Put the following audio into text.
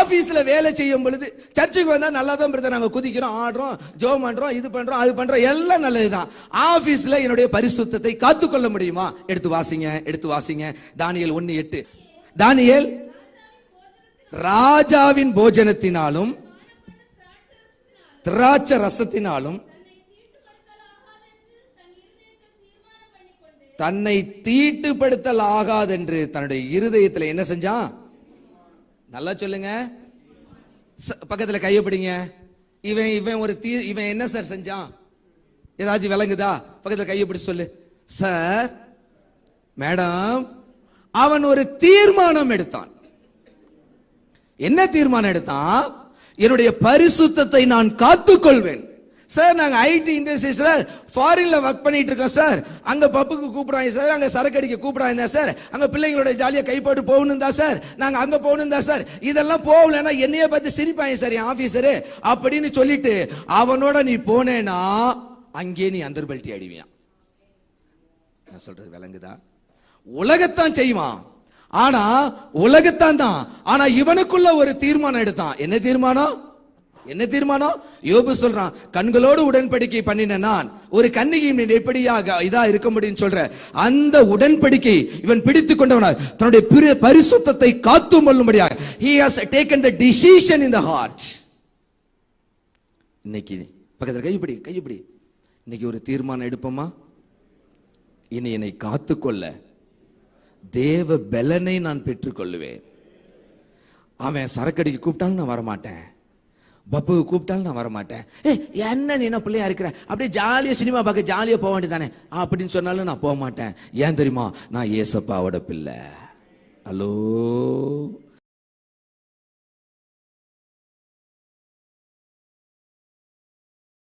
ஆஃபீஸில் வேலை செய்யும் பொழுது சர்ச்சுக்கு வந்தால் நல்லா தான் பிரதர் நாங்கள் குதிக்கிறோம் ஆடுறோம் ஜோ பண்ணுறோம் இது பண்றோம் அது பண்றோம் எல்லாம் நல்லது தான் ஆஃபீஸில் என்னுடைய பரிசுத்தத்தை காத்துக்கொள்ள முடியுமா? எடுத்து வாசிங்க எடுத்து வாசிங்க. தானியல் ஒன்னு எட்டு. தானியல் ராஜாவின் போஜனத்தினாலும் திராட்சை ரசத்தினாலும் தன்னை தீட்டுப்படுத்தல் ஆகாதென்று தன்னுடைய இருதயத்தில் என்ன செஞ்சான்? நல்லா சொல்லுங்க. ச- பக்கத்துல கையை பிடிங்க. இவன் இவன் ஒரு தீ இவன் என்ன சார் செஞ்சான்? ஏதாச்சும் விளங்குதா? பக்கத்துல கையை சொல்லு. சார் மேடம் அவன் ஒரு தீர்மானம் எடுத்தான். என்ன தீர்மானம் எடுத்தான்? என்னுடைய பரிசுத்தத்தை நான் காத்துக்கொள்வேன். சார் நாங்கள் ஐடி இண்டஸ்ட்ரீஸில் ஃபாரினில் ஒர்க் பண்ணிட்டு இருக்கோம் சார் அங்கே பப்புக்கு கூப்பிடுவாங்க சார் அங்கே சரக்கு அடிக்க கூப்பிடாங்க சார் அங்கே பிள்ளைங்களோட ஜாலியாக கைப்பாட்டு போகணும் தான் சார் நாங்கள் அங்கே போகணும் தான் சார் இதெல்லாம் போகலன்னா என்னைய பார்த்து சிரிப்பாங்க சார் என் ஆஃபீஸரு அப்படின்னு சொல்லிட்டு அவனோட நீ போனேன்னா அங்கே நீ அந்தர்பல்ட்டி அடிவியான் நான் சொல்றது விளங்குதா? உலகத்தான் செய்வான். ஆனா உலகத்தான் தான் ஆனா இவனுக்குள்ள ஒரு தீர்மானம் எடுத்தான். என்ன தீர்மானம்? என்ன தீர்மானம்? யோபு சொல்றான் கண்களோடு உடன்படிக்கை பண்ணின நான் ஒரு கன்னிகை நீ எப்படியாக இதா இருக்க முடியும்னு சொல்ற? அந்த உடன்படிக்கை இவன் பிடித்து கொண்டவனா தன்னுடைய பிற- பரிசுத்தத்தை காத்து கொள்ளும்படியாக. He has taken the decision in the heart இன்னைக்கு பக்கத்தில் கைப்பிடி கைப்பிடி இன்னைக்கு ஒரு தீர்மானம் எடுப்போமா? இனி என்னை காத்துக்கொள்ள தேவ பலனை நான் பெற்றுக்கொள்ளுவேன் அவன் சரக்கடிக்கு கூப்பிட்டாலும் நான் வரமாட்டேன். பப்புவை கூப்பிட்டாலும் நான் வரமாட்டேன். ஏ என்ன நீ என்ன பிள்ளையா இருக்கிற? அப்படியே ஜாலியாக சினிமா பார்க்க ஜாலியாக போக வேண்டியதானே அப்படின்னு சொன்னாலும் நான் போக மாட்டேன். ஏன் தெரியுமா? நான் ஏசப்பாவோட பிள்ளை. ஹலோ